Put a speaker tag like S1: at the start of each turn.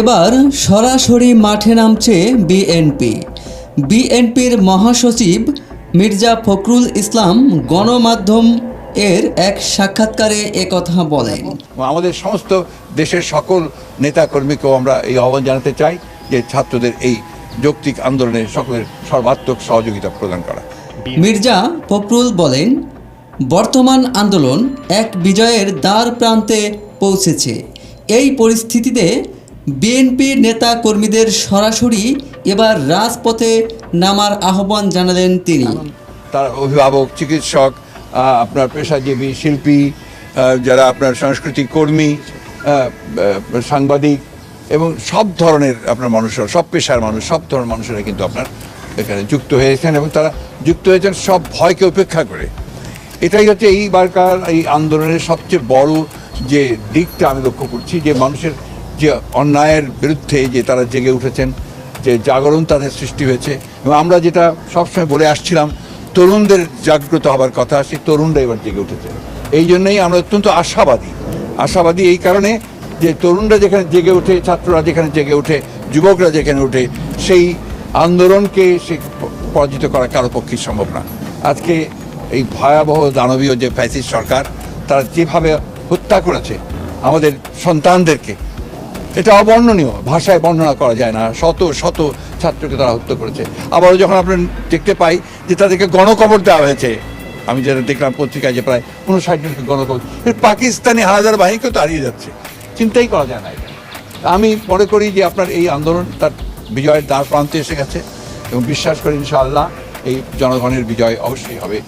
S1: এবার সরাসরি মাঠে নামছে বিএনপি বিএনপির মহাসচিব মির্জা ফখরুল ইসলাম গণমাধ্যম এর এক সাক্ষাৎকারে একথা বলেন।
S2: আমাদের সমস্ত দেশের সকল নেতাকর্মীকেও আমরা এই আহ্বান জানাতে চাই যে ছাত্রদের এই যৌক্তিক আন্দোলনে সকলের সর্বাত্মক সহযোগিতা প্রদান করা।
S1: মির্জা ফখরুল বলেন বর্তমান আন্দোলন এক বিজয়ের দ্বার প্রান্তে পৌঁছেছে। এই পরিস্থিতিতে বিএনপির নেতা কর্মীদের সরাসরি এবার রাজপথে নামার আহ্বান জানালেন তিনি।
S2: তার অভিভাবক, চিকিৎসক আপনার পেশাজীবী, শিল্পী যারা আপনার সাংস্কৃতিক কর্মী সাংবাদিক এবং সব ধরনের আপনার মানুষরা সব পেশার মানুষ, সব ধরনের মানুষেরা কিন্তু আপনার এখানে যুক্ত হয়েছেন এবং তারা যুক্ত হয়েছেন সব ভয়কে উপেক্ষা করে। এটাই হচ্ছে এইবারকার এই আন্দোলনের সবচেয়ে বড় যে দিকটা আমি লক্ষ্য করছি যে মানুষের যে অন্যায়ের বিরুদ্ধে যে তারা জেগে উঠেছেন, যে জাগরণ তাদের সৃষ্টি হয়েছে এবং আমরা যেটা সবসময় বলে আসছিলাম, তরুণদের জাগ্রত হবার কথা, সেই তরুণরা এবার জেগে উঠেছে। এই জন্যই আমরা অত্যন্ত আশাবাদী। আশাবাদী এই কারণে যে তরুণরা যেখানে জেগে ওঠে, ছাত্ররা যেখানে জেগে ওঠে, যুবকরা যেখানে ওঠে, সেই আন্দোলনকে সে পরাজিত করা কারও পক্ষেই সম্ভব না। আজকে এই ভয়াবহ দানবীয় যে ফ্যাসিস্ট সরকার, তারা যেভাবে হত্যা করেছে, আমাদের সন্তানদেরকে এটা অবর্ণনীয়, ভাষায় বর্ণনা করা যায় না। শত শত ছাত্রকে তারা হত্যা করেছে। আবারও যখন আমরা দেখতে পাই যে তাদেরকে গণকবর দেওয়া হয়েছে, আমি যেটা দেখলাম পত্রিকায় যে প্রায় উনষাট জনকে গণকবর পাকিস্তানি হানাদার বাহিনীকেও তো হারিয়ে যাচ্ছে। চিন্তাই করা যায় না এটা। আমি মনে করি যে আপনার এই আন্দোলন, তার বিজয়ের দ্বার প্রান্তে এসে গেছে এবং বিশ্বাস করি ইনশাআল্লাহ এই জনগণের বিজয় অবশ্যই হবে।